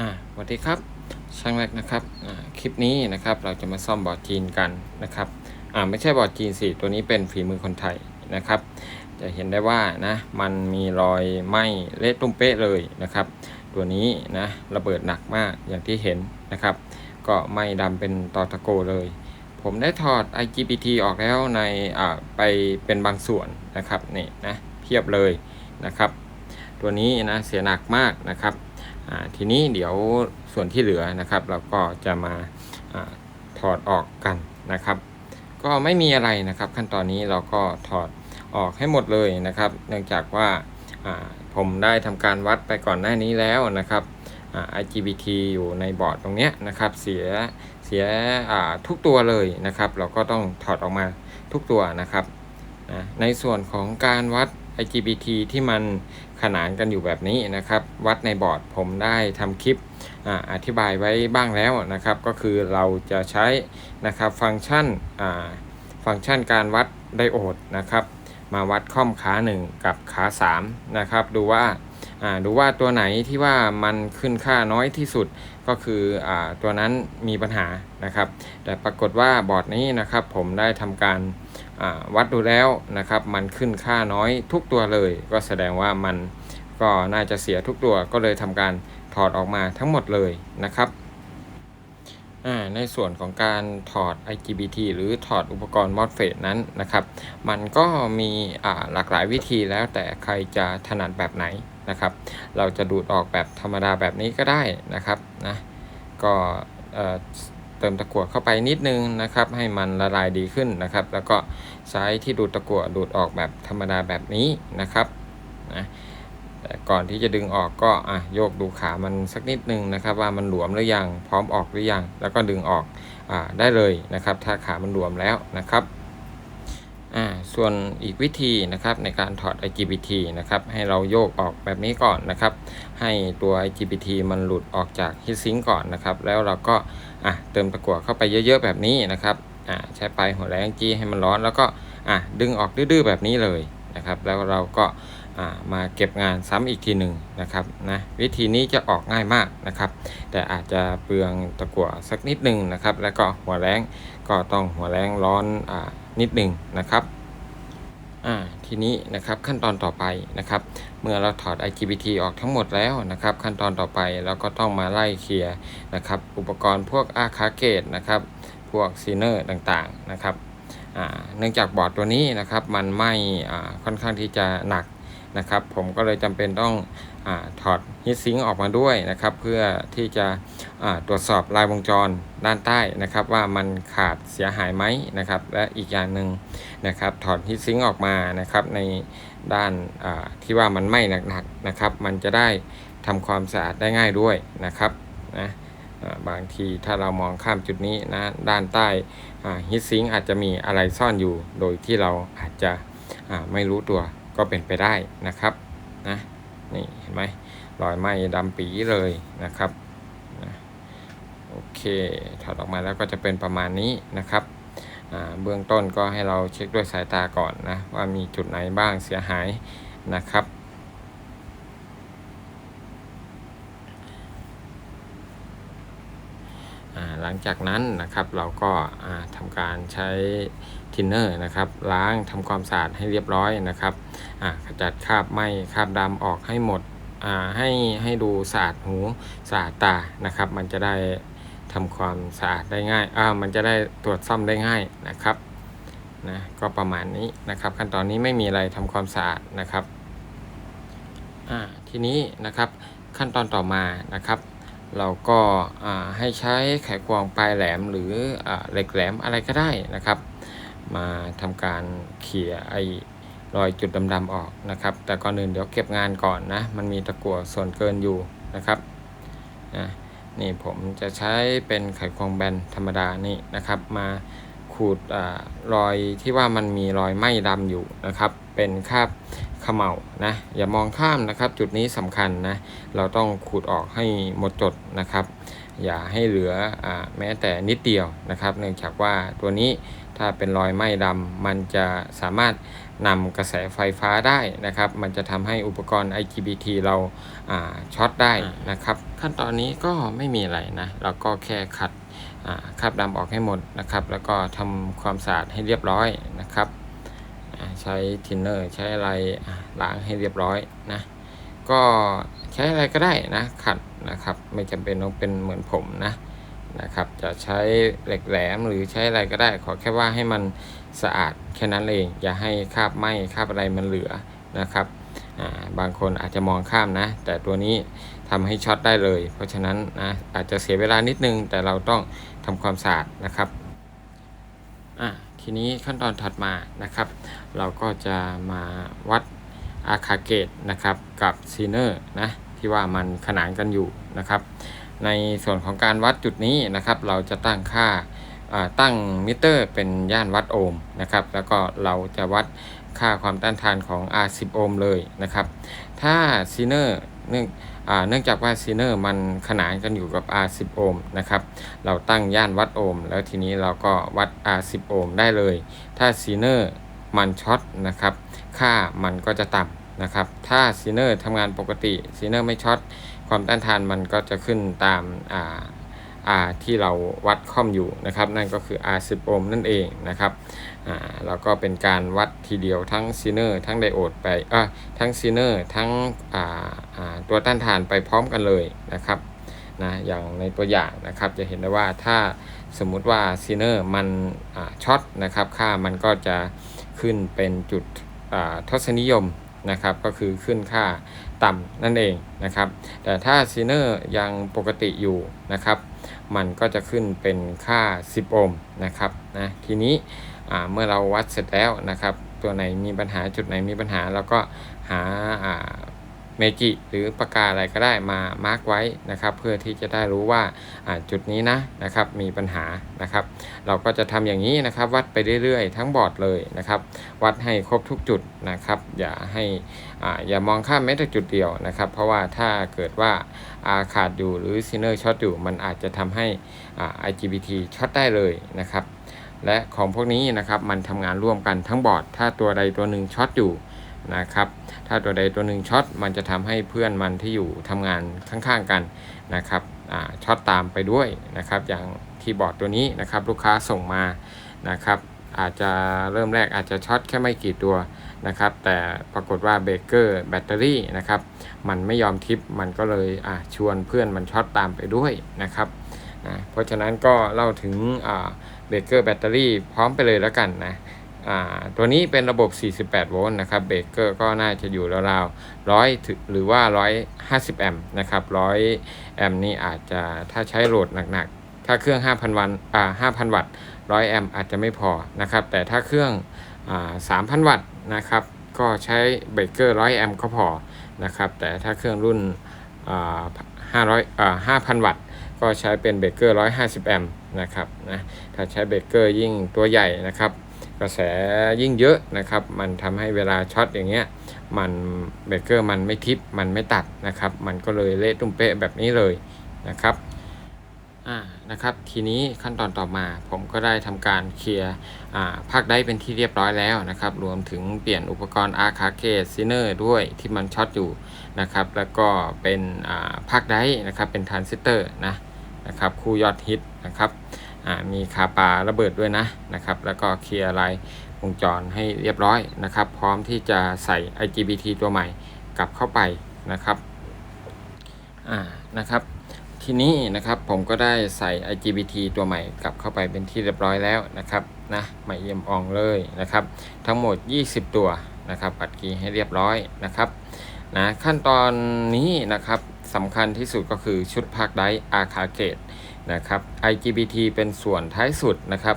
อ่าสวัสดีครับ ช่างแรกนะครับอ่าคลิปนี้นะครับเราจะมาซ่อมบอร์ดจีนกันนะครับอ่าไม่ใช่บอร์ดจีนสิตัวนี้เป็นฝีมือคนไทยนะครับ จะเห็นได้ว่านะมันมีรอยไหม้เละตุ้มเป๊ะเลยนะครับ ตัวนี้นะระเบิดหนักมากอย่างที่เห็นนะครับ ก็ไหม้ดำเป็นตอตะโกเลย ผมได้ถอด IGBT ออกแล้วในอ่าไปเป็นบางส่วนนะครับนี่นะเพียบเลยนะครับ ตัวนี้นะเสียหนักมากนะครับ ทีนี้เดี๋ยวส่วนที่เหลือนะครับ เราก็จะมาอถอดออกกันนะครับ ก็ไม่มีอะไรนะครับ ขั้นตอนนี้เราก็ถอดออกให้หมดเลยนะครับ เนื่องจากว่าผมได้ทำการวัดไปก่อนหน้านี้แล้วนะครับ IGBT อยู่ในบอร์ดตรงเนี้ยนะครับ เสียเสียทุกตัวเลยนะครับ เราก็ต้องถอดออกมาทุกตัวนะครับนะในส่วนของการวัด IGBT ที่มัน ขนานกันอยู่แบบนี้นะครับ วัดในบอร์ดผมได้ทำคลิปออธิบายไว้บ้างแล้วนะครับ ก็คือเราจะใช้นะครับฟังก์ชันฟังก์ชันการวัดไดโอดนะครับ มาวัดค่อมขา 1 กับขา3นะครับดูว่า ดูว่าตัวไหนที่ว่ามันขึ้นค่าน้อยที่สุดก็คืออตัวนั้นมีปัญหานะครับ แต่ปรากฏว่าบอร์ดนี้นะครับผมได้ทำการวัดดูแล้วนะครับ มันขึ้นค่าน้อยทุกตัวเลย ก็แสดงว่ามันก็น่าจะเสียทุกตัวก็เลยทำการถอดออกมาทั้งหมดเลยนะครับในส่วนของการถอด IGBT หรือถอดอุปกรณ์ MOSFET นั้นนะครับ มันก็มีหลากหลายวิธีแล้วแต่ใครจะถนัดแบบไหน นะครับ เราจะดูดออกแบบธรรมดาแบบนี้ก็ได้นะครับนะก็เติมตะกั่วเข้าไปนิดนึงนะครับ ให้มันละลายดีขึ้นนะครับ แล้วก็ใช้ที่ดูดตะกั่วดูดออกแบบธรรมดาแบบนี้นะครับนะแต่ก่อนที่จะดึงออกก็อะโยกดูขามันสักนิดนึงนะครับ ว่ามันหลวมหรือยังพร้อมออกหรือยังแล้วก็ดึงออกอ่าได้เลยนะครับ ถ้าขามันหลวมแล้วนะครับ อ่าส่วนอีกวิธีนะครับในการถอด IGBT นะครับให้เราโยกออกแบบนี้ก่อนนะครับ ให้ตัว IGBT มันหลุดออกจาก heatsink ก่อนนะครับ แล้วเราก็อะเติมตะกั่วเข้าไปเยอะๆแบบนี้นะครับอ่าใช้ปลายหัวแรงจี้ให้มันร้อนแล้วก็อะดึงออกดื้อๆแบบนี้เลยนะครับ แล้วเราก็ มาเก็บงานซ้ำอีกทีหนึ่งนะครับนะวิธีนี้จะออกง่ายมากนะครับ แต่อาจจะเปลืองตะกั่วสักนิดหนึ่งนะครับ แล้วก็หัวแรงก็ต้องหัวแรงร้อนอนิดหนึ่งนะครับทีนี้นะครับขั้นตอนต่อไปนะครับ เมื่อเราถอด IGBT ออกทั้งหมดแล้วนะครับ ขั้นตอนต่อไปเราก็ต้องมาไล่เคลียร์นะครับ อุปกรณ์พวกอาคาเกตนะครับพวกซีเนอร์ต่างๆนะครับเนื่องจากบอร์ดตัวนี้นะครับมันไม่ค่อนข้างที่จะหนัก นะครับ ผมก็เลยจำเป็นต้องอถอดฮิตซิงค์ออกมาด้วยนะครับ เพื่อที่จะตรวจสอบลายวงจรด้านใต้นะครับ ว่ามันขาดเสียหายไหมนะครับ และอีกอย่างหนึ่งนะครับ ถอดฮีทซิงค์ออกมานะครับ ในด้านที่ว่ามันไหม้หนักๆนะครับ มันจะได้ทำความสะอาดได้ง่ายด้วยนะครับนะบางทีถ้าเรามองข้ามจุดนี้นะด้านใต้ฮีทซิงอาจจะมีอะไรซ่อนอยู่ โดยที่เราอาจจะไม่รู้ตัว ก็เป็นไปได้นะครับนะนี่เห็นไหมรอยไหม้ดำปีเลยนะครับนะโอเคถอดออกมาแล้วก็จะเป็นประมาณนี้นะครับเบื้องต้นก็ให้เราเช็คด้วยสายตาก่อนนะว่ามีจุดไหนบ้างเสียหายนะครับ อ่า หลังจากนั้นนะครับเราก็อ่าทำการใช้ทินเนอร์นะครับล้างทำความสะอาดให้เรียบร้อยนะครับขจัดคราบไหมคราบดำออกให้หมดให้ให้ดูสะอาดหูสะอาดตานะครับ มันจะได้ทำความสะอาดได้ง่ายอ่ามันจะได้ตรวจซ่อมได้ง่ายนะครับนะก็ประมาณนี้นะครับ ขั้นตอนนี้ไม่มีอะไรทำความสะอาดนะครับอ่าทีนี้นะครับขั้นตอนต่อมานะครับ เราก็ให้ใช้ไขควงปลายแหลมหรืออเหล็กแหลมอะไรก็ได้นะครับ มาทำการเขี่ยไอรอยจุดดำๆออกนะครับ แต่ก่อนอื่นเดี๋ยวเก็บงานก่อนนะ มันมีตะกั่วส่วนเกินอยู่นะครับนะนี่ผมจะใช้เป็นไขควงแบนธรรมดานี่นะครับ มาขูดอรอยที่ว่ามันมีรอยไหม้ดำอยู่นะครับ เป็นคราบ เขม่านะอย่ามองข้ามนะครับ จุดนี้สำคัญนะเราต้องขูดออกให้หมดจดนะครับ อย่าให้เหลืออแม้แต่นิดเดียวนะครับ เนื่องจากว่าตัวนี้ถ้าเป็นรอยไหม้ดำมันจะสามารถนำกระแสไฟฟ้าได้นะครับ มันจะทำให้อุปกรณ์ IGBT เราช็อตได้นะครับ ขั้นตอนนี้ก็ไม่มีอะไรนะเราก็แค่ขัดคราบดำออกให้หมดนะครับ แล้วก็ทำความสะอาดให้เรียบร้อยนะครับ ใช้ทินเนอร์ใช้อะไรล้างให้เรียบร้อยนะก็ใช้อะไรก็ได้นะขัดนะครับ ไม่จำเป็นต้องเป็นเหมือนผมนะนะครับ จะใช้เหล็กแหลมหรือใช้อะไรก็ได้ ขอแค่ว่าให้มันสะอาดแค่นั้นเอง อย่าให้คราบไหม้คราบอะไรมันเหลือนะครับบางคนอาจจะมองข้ามนะ แต่ตัวนี้ทำให้ช็อตได้เลย เพราะฉะนั้นนะอาจจะเสียเวลานิดนึง แต่เราต้องทำความสะอาดนะครับ ทีนี้ขั้นตอนถัดมานะครับ เราก็จะมาวัดอาคาเกตนะครับกับซีเนอร์นะที่ว่ามันขนานกันอยู่นะครับ ในส่วนของการวัดจุดนี้นะครับ เราจะตั้งค่าตั้งมิเตอร์เป็นย่านวัดโอห์มนะครับ แล้วก็เราจะวัดค่าความต้านทานของ R10 โอห์มเลยนะครับ ถ้าซีเนอร์เนื่อง เนื่องจากว่าซีเนอร์มันขนานกันอยู่กับ R10 โอห์มนะครับ เราตั้งย่านวัดโอห์มแล้วทีนี้เราก็วัด R10 โอห์มได้เลย ถ้าซีเนอร์มันช็อตนะครับ ค่ามันก็จะต่ำนะครับ ถ้าซีเนอร์ทำงานปกติซีเนอร์ไม่ช็อต ความต้านทานมันก็จะขึ้นตามอ่าที่เราวัดค่อมอยู่นะครับ นั่นก็คือ R10 โอห์มนั่นเองนะครับ อ่าแล้วก็เป็นการวัดทีเดียวทั้งซีเนอร์ทั้งไดโอดไปเออทั้งซีเนอร์ทั้งอ่าอ่าตัวต้านทานไปพร้อมกันเลยนะครับนะอย่างในตัวอย่างนะครับจะเห็นได้ว่าถ้าสมมุติว่าซีเนอร์มันช็อตนะครับค่ามันก็จะขึ้นเป็นจุดทศนิยมนะครับก็คือขึ้นค่าต่ำนั่นเองนะครับแต่ถ้าซีเนอร์ยังปกติอยู่นะครับ มันก็จะขึ้นเป็นค่า 10 โอห์มนะครับนะทีนี้ เมื่อเราวัดเสร็จแล้วนะครับ ตัวไหนมีปัญหาจุดไหนมีปัญหาเราก็หาเมจิหรือปากกาอะไรก็ได้มามาร์กไว้นะครับ เพื่อที่จะได้รู้ว่าจุดนี้นะนะครับมีปัญหานะครับ เราก็จะทำอย่างนี้นะครับ วัดไปเรื่อยๆ ทั้งบอร์ดเลยนะครับ วัดให้ครบทุกจุดนะครับ อย่าให้อ่าอย่ามองข้ามแม้แต่จุดเดียวนะครับ เพราะว่าถ้าเกิดว่าาขาดอยู่หรือซีเนอร์ช็อตอยู่มันอาจจะทำให้อ่า IGBT ช็อตได้เลยนะครับ และของพวกนี้นะครับมันทำงานร่วมกันทั้งบอร์ด ถ้าตัวใดตัวหนึ่งช็อตอยู่นะครับถ้าตัวใดตัวหนึ่งช็อตมันจะทำให้เพื่อนมันที่อยู่ทำงานข้างๆกันนะครับช็อตตามไปด้วยนะครับอย่างที่บอร์ดตัวนี้นะครับลูกค้าส่งมานะครับอาจจะเริ่มแรกอาจจะช็อตแค่ไม่กี่ตัวนะครับแต่ปรากฏว่าเบเกอร์แบตเตอรี่นะครับมันไม่ยอมทิปมันก็เลยชวนเพื่อนมันช็อตตามไปด้วยนะครับ อะเพราะฉะนั้นก็เล่าถึงเบเกอร์แบตเตอรี่พร้อมไปเลยแล้วกันนะตัวนี้เป็นระบบ 48 โวลต์นะครับ เบเกอร์ก็น่าจะอยู่ราวๆร้อยหรือว่า 150 แอมป์นะครับ 100 แอมป์นี่อาจจะถ้าใช้โหลดหนักๆ ถ้าเครื่อง 5,000 วันอ่า5,000 วัตต์ 100 แอมป์อาจจะไม่พอนะครับ แต่ถ้าเครื่องอ่า3,000 วัตต์นะครับ ก็ใช้เบรกเกอร์ 100 แอมป์ก็พอนะครับ แต่ถ้าเครื่องรุ่นอ่า500อ่า5,000 วัตต์ ก็ใช้เป็นเบเกอร์ 150 แอมป์นะครับนะถ้าใช้เบเกอร์ยิ่งตัวใหญ่นะครับ กระแสยิ่งเยอะนะครับ มันทำให้เวลาช็อตอย่างเงี้ยมันเบเกอร์มันไม่ทิปมันไม่ตัดนะครับ มันก็เลยเละตุ้มเป๊ะแบบนี้เลยนะครับอ่านะครับ ทีนี้ขั้นตอนต่อมาผมก็ได้ทำการเคลียร์อ่าภาคได้เป็นที่เรียบร้อยแล้วนะครับ รวมถึงเปลี่ยนอุปกรณ์อาคาเกตซิเนอร์ด้วยที่มันช็อตอยู่นะครับ แล้วก็เป็นอ่าภาคได้นะครับเป็นทรานซิสเตอร์นะ นะครับคู่ยอดฮิตนะครับมีคาปาระเบิดด้วยนะนะครับ แล้วก็เคลียร์ลายวงจรให้เรียบร้อยนะครับ พร้อมที่จะใส่ IGBT ตัวใหม่กลับเข้าไปนะครับอ่านะครับ ทีนี้นะครับผมก็ได้ใส่ IGBT ตัวใหม่กลับเข้าไปเป็นที่เรียบร้อยแล้วนะครับนะใหม่เยี่ยมอองเลยนะครับ ทั้งหมด 20 ตัวนะครับปัดกีให้เรียบร้อยนะครับนะขั้นตอนนี้นะครับ สำคัญที่สุดก็คือชุดภาคไดอาคาเกตนะครับ IGBT เป็นส่วนท้ายสุดนะครับ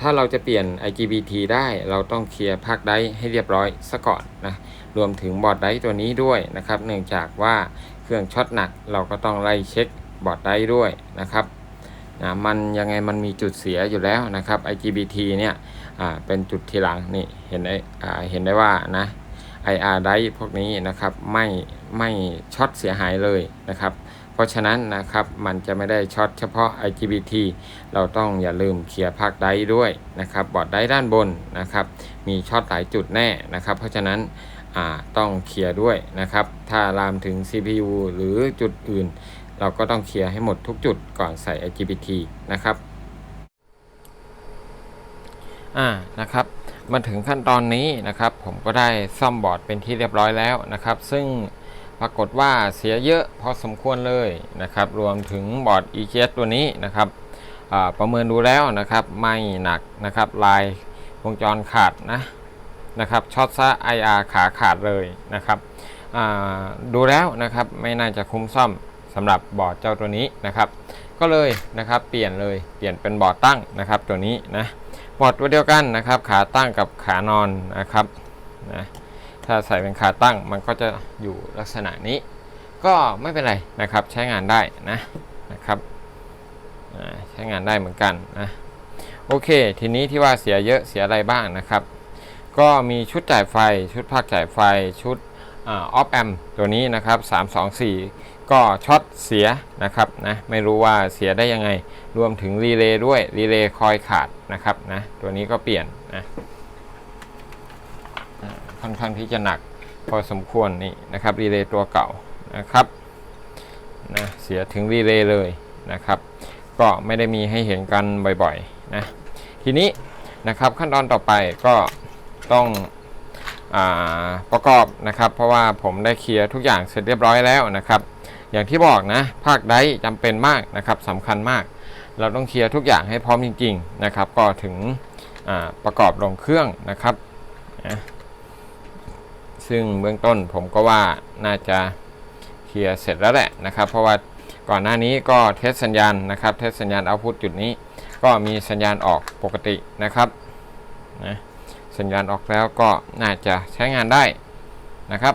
ถ้าเราจะเปลี่ยน IGBT ได้เราต้องเคลียร์ภาคไดให้เรียบร้อยซะก่อนนะรวมถึงบอร์ดไดตัวนี้ด้วยนะครับ เนื่องจากว่าเครื่องช็อตหนักเราก็ต้องไล่เช็คบอร์ดได้ด้วยนะครับนะมันยังไงมันมีจุดเสียอยู่แล้วนะครับ IGBT เนี่ยเป็นจุดทีหลังนี่เห็นได้เห็นได้ว่านะ IR ได้พวกนี้นะครับไม่ไม่ช็อตเสียหายเลยนะครับ เพราะฉะนั้นนะครับมันจะไม่ได้ช็อตเฉพาะ IGBT เราต้องอย่าลืมเคลียร์ภาคไดด้วยนะครับบอร์ดไดร์ด้านบนนะครับมีช็อตหลายจุดแน่นะครับ เพราะฉะนั้นอ่าต้องเคลียร์ด้วยนะครับ ถ้าลามถึง CPU หรือจุดอื่น เราก็ต้องเคลียร์ให้หมดทุกจุดก่อนใส่ IGBT นะครับ อ่า นะครับ มาถึงขั้นตอนนี้นะครับ ผมก็ได้ซ่อมบอร์ดเป็นที่เรียบร้อยแล้วนะครับ ซึ่งปรากฏว่าเสียเยอะพอสมควรเลยนะครับ รวมถึงบอร์ด EGS ตัวนี้นะครับประเมินดูแล้วนะครับ ไม่หนักนะครับ ลายวงจรขาดนะนะครับช็อตซะ IR ขาขาดเลยนะครับดูแล้วนะครับไม่น่าจะคุ้มซ่อมสำหรับบอร์ดเจ้าตัวนี้นะครับ ก็เลยนะครับเปลี่ยนเลยเปลี่ยนเป็นบอร์ดตั้งนะครับตัวนี้นะ บอร์ดตัวเดียวกันนะครับ ขาตั้งกับขานอนนะครับนะถ้าใส่เป็นขาตั้งมันก็จะอยู่ลักษณะนี้ ก็ไม่เป็นไรนะครับใช้งานได้นะนะครับใช้งานได้เหมือนกันนะโอเค ทีนี้ที่ว่าเสียเยอะเสียอะไรบ้างนะครับ ก็มีชุดจ่ายไฟ ชุดภาคจ่ายไฟชุดออฟแอมตัวนี้นะครับ 324 ก็ช็อตเสียนะครับนะไม่รู้ว่าเสียได้ยังไง รวมถึงรีเลย์ด้วยรีเลย์คอยขาดนะครับนะตัวนี้ก็เปลี่ยนนะค่อนข้างที่จะหนักพอสมควรนี่นะครับรีเลย์ตัวเก่านะครับนะเสียถึงรีเลย์เลยนะครับ ก็ไม่ได้มีให้เห็นกันบ่อยๆนะทีนี้นะครับขั้นตอนต่อไปก็ต้องอประกอบนะครับ เพราะว่าผมได้เคลียร์ทุกอย่างเสร็จเรียบร้อยแล้วนะครับ อย่างที่บอกนะ ภาคไดร์จำเป็นมากนะครับสำคัญมาก เราต้องเคลียร์ทุกอย่างให้พร้อมจริง ๆ นะครับ ก็ถึงประกอบลงเครื่องนะครับนะซึ่งเบื้องต้นผมก็ว่าน่าจะเคลียร์เสร็จแล้วแหละนะครับ เพราะว่าก่อนหน้านี้ก็เทสสัญญาณนะครับ เทสสัญญาณเอาพุตจุดนี้ ก็มีสัญญาณออกปกตินะครับนะสัญญาณออกแล้วก็น่าจะใช้งานได้นะครับ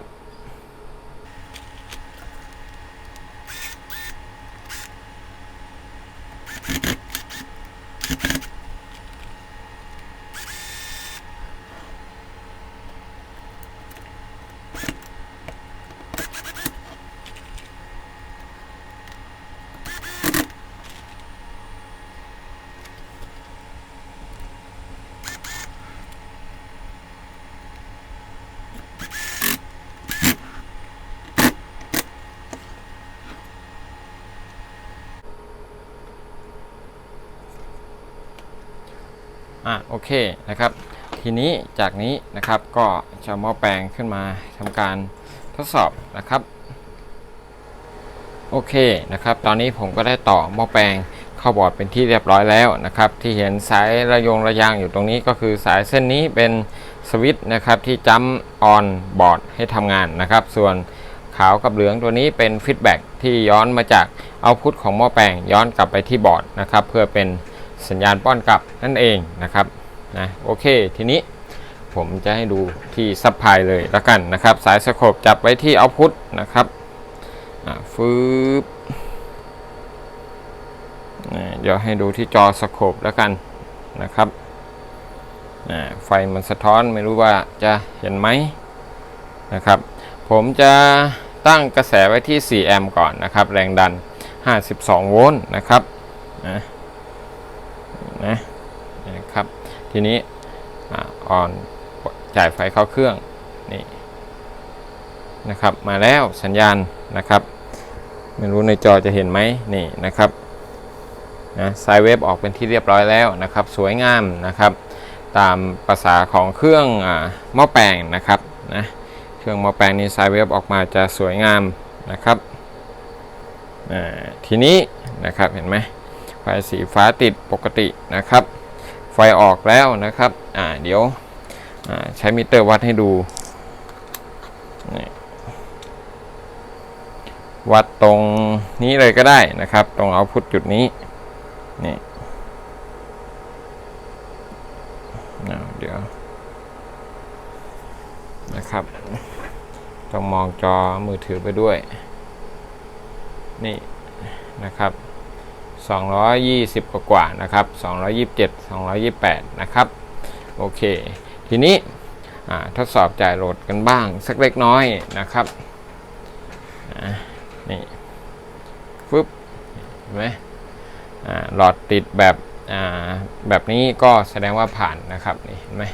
อะโอเคนะครับ ทีนี้จากนี้นะครับก็จะหม้อแปลงขึ้นมาทำการทดสอบนะครับโอเคนะครับ ตอนนี้ผมก็ได้ต่อหม้อแปลงเข้าบอร์ดเป็นที่เรียบร้อยแล้วนะครับ ที่เห็นสายระยงระยางอยู่ตรงนี้ก็คือสายเส้นนี้เป็นสวิตช์นะครับที่จัมออนบอร์ดให้ทำงานนะครับ ส่วนขาวกับเหลืองตัวนี้เป็นฟีดแบ็กที่ย้อนมาจากเอาพุทของหม้อแปลงย้อนกลับไปที่บอร์ดนะครับ เพื่อเป็น สัญญาณป้อนกลับนั่นเองนะครับนะโอเค ทีนี้ผมจะให้ดูที่ซับพลายเลยแล้วกันนะครับ สายสโคปจับไว้ที่เอาพุทนะครับอ่าฟืบเดี๋ยวให้ดูที่จอสโคปแล้วกันนะครับอ่าไฟมันสะท้อนไม่รู้ว่าจะเห็นไหมนะครับ ผมจะตั้งกระแสไว้ที่ 4 แอมป์ก่อนนะครับ แรงดัน 52 โวลต์นะครับนะ นะนะครับ ทีนี้ออนจ่ายไฟเข้าเครื่องนี่นะครับมาแล้วสัญญาณนะครับไม่รู้ในจอจะเห็นไหมนี่นะครับนะสายเวฟออกเป็นที่เรียบร้อยแล้วนะครับ สวยงามนะครับ ตามภาษาของเครื่องอหม้อแปลงนะครับนะเครื่องหม้อแปลงนี้สายเวฟออกมาจะสวยงามนะครับทีนี้นะครับเห็นไหม ไฟสีฟ้าติดปกตินะครับ ไฟออกแล้วนะครับอ่าเดี๋ยวใช้มิเตอร์วัดให้ดู วัดตรงนี้เลยก็ได้นะครับ ตรงเอาพุทจุดนี้นี่อ่าเดี๋ยวนะครับต้องมองจอมือถือไปด้วย นี่นะครับ 220 กว่ากว่าๆนะครับ 227 228 นะครับ โอเค ทีนี้ทดสอบจ่ายโหลดกันบ้าง สักเล็กน้อยนะครับนี่ฟึบเห็นไหมหลอดติดแบบแบบนี้ก็แสดงว่าผ่านนะครับนี่เห็นไหม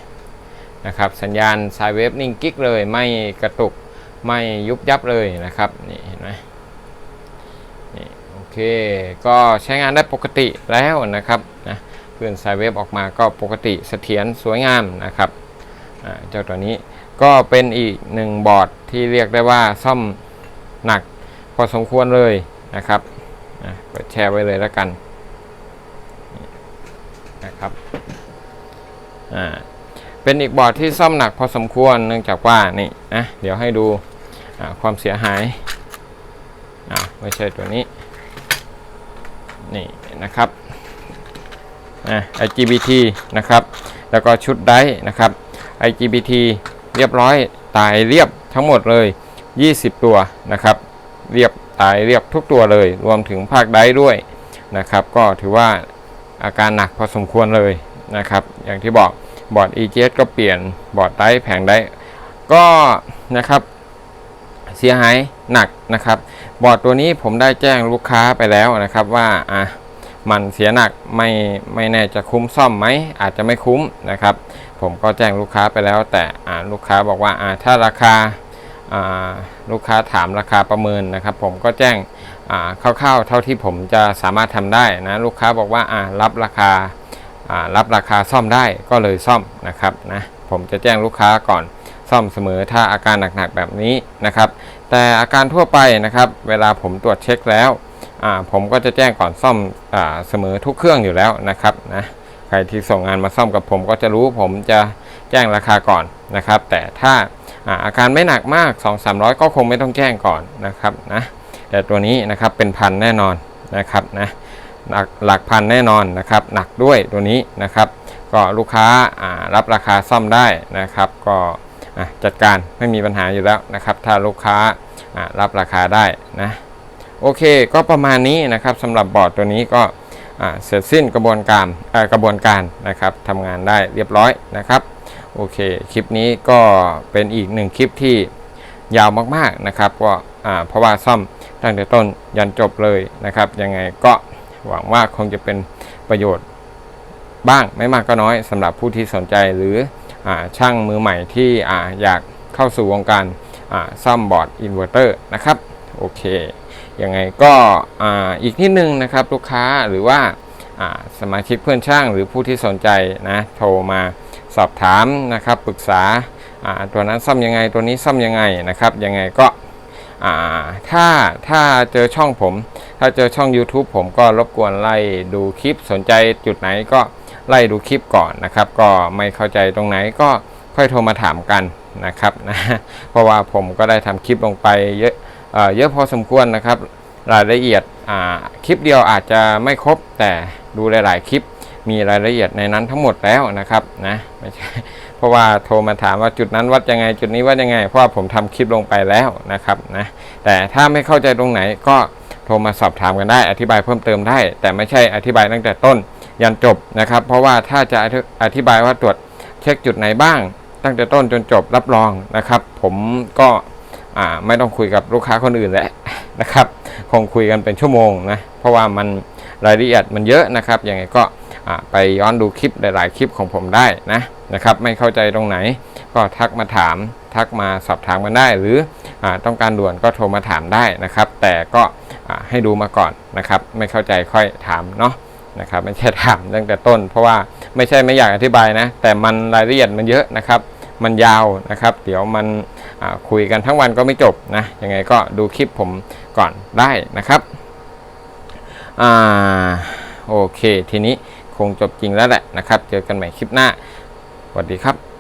นะครับสัญญาณสายเวฟนิ่งกิ๊กเลยไม่กระตุกไม่ยุบยับเลยนะครับนี่เห็นไหม เคก็ใช้งานได้ปกติแล้วนะครับนะคลื่นสายเวฟออกมาก็ปกติเสถียรสวยงามนะครับเจ้าตัวนี้ก็เป็นอีกหนึ่งบอร์ดที่เรียกได้ว่าซ่อมหนักพอสมควรเลยนะครับอะเปิดแชร์ไว้เลยแล้วกันนะครับอ่าเป็นอีกบอร์ดที่ซ่อมหนักพอสมควรเนื่องจากว่านี่นะเดี๋ยวให้ดูความเสียหายอ่าไม่ใช่ตัวนี้ นี่นะครับอะ IGBT นะครับ แล้วก็ชุดไดร์นะครับ IGBT เรียบร้อยตายเรียบทั้งหมดเลย 20 ตัวนะครับ เรียบตายเรียบทุกตัวเลย รวมถึงภาคไดร์ด้วยนะครับ ก็ถือว่าอาการหนักพอสมควรเลยนะครับ อย่างที่บอกบอร์ด EGS ก็เปลี่ยนบอร์ดไดร์แผงไดร์ก็นะครับ เสียหายหนักนะครับ บอร์ดตัวนี้ผมได้แจ้งลูกค้าไปแล้วนะครับว่าอะมันเสียหนักไม่ไม่แน่จะคุ้มซ่อมไหมอาจจะไม่คุ้มนะครับ ผมก็แจ้งลูกค้าไปแล้ว แต่ลูกค้าบอกว่าอ่าถ้าราคาลูกค้าถามราคาประเมินนะครับ ผมก็แจ้งอ่าคร่าวๆเท่าที่ผมจะสามารถทำได้นะลูกค้าบอกว่าอ่ารับราคาอ่ารับราคาซ่อมได้ก็เลยซ่อมนะครับนะผมจะแจ้งลูกค้าก่อน ซ่อมเสมอถ้าอาการหนักๆแบบนี้นะครับ แต่อาการทั่วไปนะครับ เวลาผมตรวจเช็คแล้วผมก็จะแจ้งก่อนซ่อมอเสมอทุกเครื่องอยู่แล้วนะครับนะใครที่ส่งงานมาซ่อมกับผมก็จะรู้ผมจะแจ้งราคาก่อนนะครับ แต่ถ้าอาอาการไม่หนักมาก 2-300 ก็คงไม่ต้องแจ้งก่อนนะครับนะแต่ตัวนี้นะครับเป็นพันแน่นอนนะครับนะหลักหลักพันแน่นอนนะครับ หนักด้วยตัวนี้นะครับ ก็ลูกค้ารับราคาซ่อมได้นะครับ ก็ จัดการไม่มีปัญหาอยู่แล้วนะครับ ถ้าลูกค้ารับราคาได้นะโอเคก็ประมาณนี้นะครับสำหรับบอร์ดตัวนี้ก็เสร็จสิ้นกระบวนการกระบวนการนะครับทำงานได้เรียบร้อยนะครับโอเคคลิปนี้ก็เป็นอีกหนึ่งคลิปที่ยาวมากๆนะครับก็เพราะว่าซ่อมตั้งแต่ต้นยันจบเลยนะครับยังไงก็หวังว่าคงจะเป็นประโยชน์บ้างไม่มากก็น้อยสำหรับผู้ที่สนใจหรือ ช่างมือใหม่ที่ออยากเข้าสู่วงการซ่อมบอร์ดอินเวอร์เตอร์นะครับโอเคยังไงก็อีกนิดนึงนะครับลูกค้าหรือว่าสมาชิกเพื่อนช่างหรือผู้ที่สนใจนะโทรมาสอบถามนะครับปรึกษาตัวนั้นซ่อมยังไงตัวนี้ซ่อมยังไงนะครับยังไงก็ถ้าถ้าเจอช่องผม ถ้าเจอช่อง YouTube ผมก็รบกวนไล่ดูคลิปสนใจจุดไหนก็ ไล่ดูคลิปก่อนนะครับ ก็ไม่เข้าใจตรงไหนก็ค่อยโทรมาถามกันนะครับนะเพราะว่าผมก็ได้ทำคลิปลงไปเยอะเออเยอะพอสมควรนะครับ รายละเอียดอ่าคลิปเดียวอาจจะไม่ครบแต่ดูหลาย ๆ คลิปมีรายละเอียดในนั้นทั้งหมดแล้วนะครับนะไม่ใช่เพราะว่าโทรมาถามว่าจุดนั้นวัดยังไงจุดนี้วัดยังไง เพราะว่าผมทำคลิปลงไปแล้วนะครับนะแต่ถ้าไม่เข้าใจตรงไหนก็โทรมาสอบถามกันได้ อธิบายเพิ่มเติมได้ แต่ไม่ใช่อธิบายตั้งแต่ต้น ยันจบนะครับ เพราะว่าถ้าจะอธิบายว่าตรวจเช็คจุดไหนบ้าง ตั้งแต่ต้นจนจบรับรองนะครับ ผมก็ไม่ต้องคุยกับลูกค้าคนอื่นแล้วนะครับ คงคุยกันเป็นชั่วโมงนะเพราะว่ามันรายละเอียดมันเยอะนะครับยังไงก็ไปย้อนดูคลิปหลาย ๆ คลิปของผมได้นะนะครับ ไม่เข้าใจตรงไหน ก็ทักมาถามทักมาสอบถามกันได้ หรืออต้องการด่วนก็โทรมาถามได้นะครับ แต่ก็ให้ดูมาก่อนนะครับ ไม่เข้าใจค่อยถามเนาะ นะครับไม่ใช่ถามตั้งแต่ต้น เพราะว่าไม่ใช่ไม่อยากอธิบายนะ แต่มันรายละเอียดมันเยอะนะครับ มันยาวนะครับ เดี๋ยวมันคุยกันทั้งวันก็ไม่จบนะยังไงก็ดูคลิปผมก่อนได้นะครับอ่าโอเค ทีนี้คงจบจริงแล้วแหละนะครับ เจอกันใหม่คลิปหน้าสวัสดีครับ